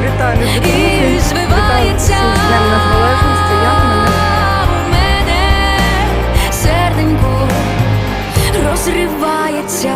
Вітаю, друзі! Вітаю. Як мене? У мене серденько розривається.